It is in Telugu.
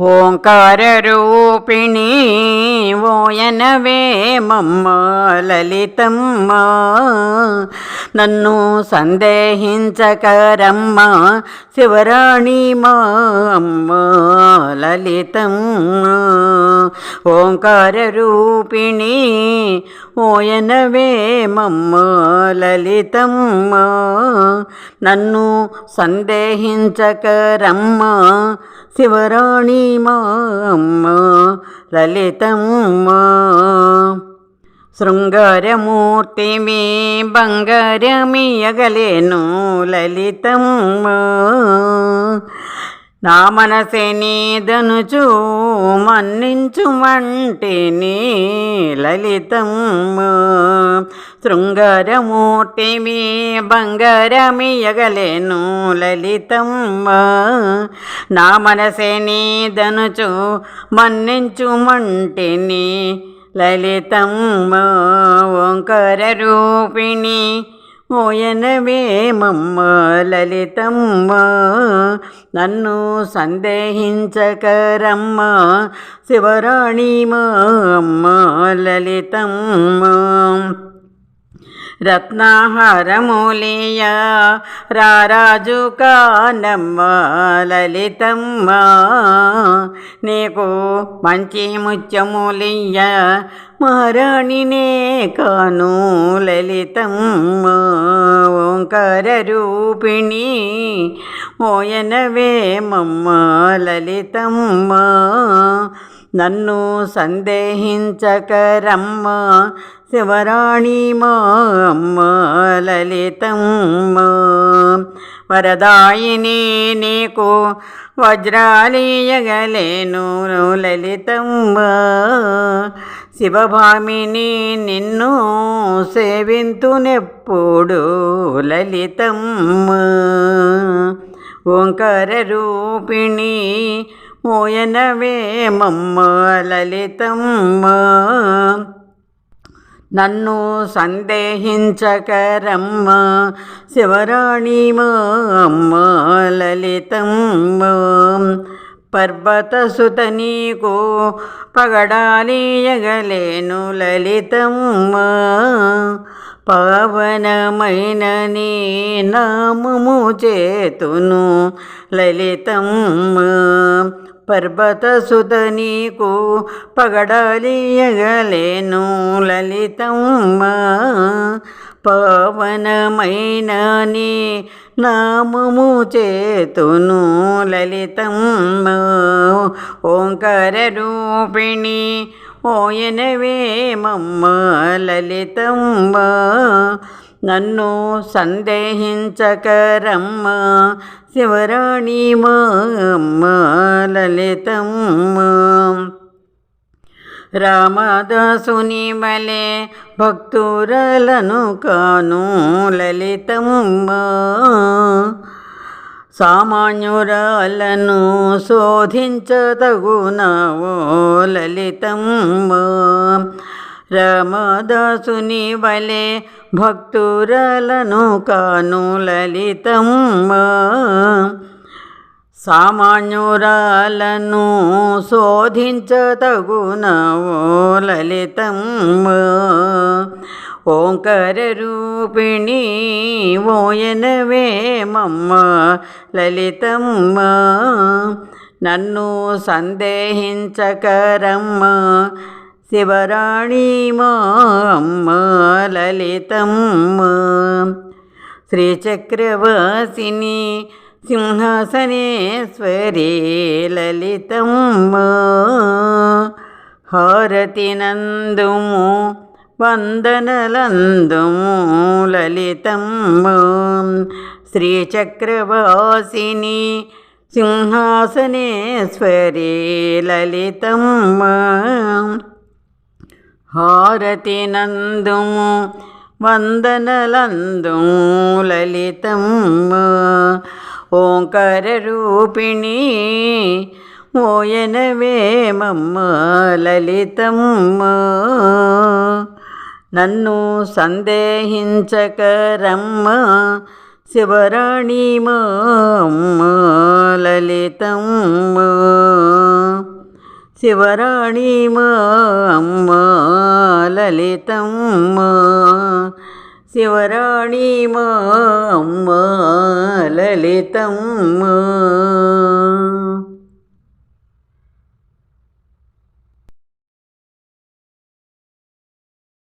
ఓంకార రూపిణి ఓయనవే మమ్మ లలితమ్మ. నన్ను సందేహించకరమ్మ శివరాణి మా అమ్మ లలితమ్మ. ఓంకార రూపిణి ఓయనవే మమ్మ లలితమ్మ. నన్ను సందేహించకరమ్మ శివరాణి మా అమ్మ లలితమ్మ. శృంగారమూర్తి మీ బంగారమియగలేను లలితమ్మ. నా మనసే నీదనుచు మన్నించుమంటిని లలితం శృంగారమూర్తి మీ బంగారమియగలేను లలితం నా మనసే నీదనుచు మన్నించుమంటిని లలితమ్మ. ఓంకార రూపిణి ఓయనవే లలితమ్మ నన్ను సందేహించకరమ్మ శివరాణి మా అమ్మ లలితమ్మ. రత్నాహారమూలేయ రారాజు కానమ్మ లలితమ్మ. నీకు మంచి ముత్యములియ మహారాణినే కాను లలితమ్మ. ఓంకార రూపిణి ఓయనవే మమ్మ లలితమ్మ. నన్ను సందేహించకరమ్మ. శివరాణి మా అమ్మ లలితమ్మ. వరదాయిని నీకు వజ్రాలీయగలేను లలితమ్మ. శివభామిని నిన్ను సేవింతునెప్పుడు లలితమ్మ. ఓంకార రూపిణి మోయనవే మమ్మ లలితమ్మ నన్ను సందేహించకరమ్మ. శివరాణి మా అమ్మ లలితమ్మ పర్వతసుత నీకు పగడాలియగలేను లలితమ్మ పవనమైన నీ నామము చేతును లలితమ్మ. పర్వతసుత నీకు పగడాలియగలేను లలితమ్మ. పవనమైన నీ నామము చేతును లలితమ్మ. ఓంకార రూపిణి ఓయనవేమమ్మ లలితమ్మ నన్ను సందేహించకరమ్మ. శివరాణి మా అమ్మ లలితమ్మ. రామదాసుని వలె భక్తురలను కాను లలితమ్మ. సామాన్యురాలను శోధించదగునవో లలితమ్మ. రమదాసుని వలె భక్తురలను కాను లలితమ్మ. సామాన్యురాలను శోధించతగునవో లలితమ్మ. ఓంకార రూపిణి ఓయనవే లలితమ్మ. నన్ను సందేహించకరమ్మ శివరాణి మా అమ్మ లలితమ్మ. శ్రీచక్రవాసిని సింహాసనేశ్వరి లలితమ్మ. హారతి నందుము వందనలందుము లలితమ్మ శ్రీచక్రవాసిని సింహాసనేశ్వరి లలితమ్మ హారతి నందుము వందనలందుము లలితమ్మ ఓంకార రూపిణి ఓయనవే మమ్మ లలితమ్మ నన్ను సందేహించకరమ్మ శివరాణి మా అమ్మ లలితమ్మ. శివరాణి అమ్మ లలితమ్మ. శివరాణి అమ్మ లలితమ్మ.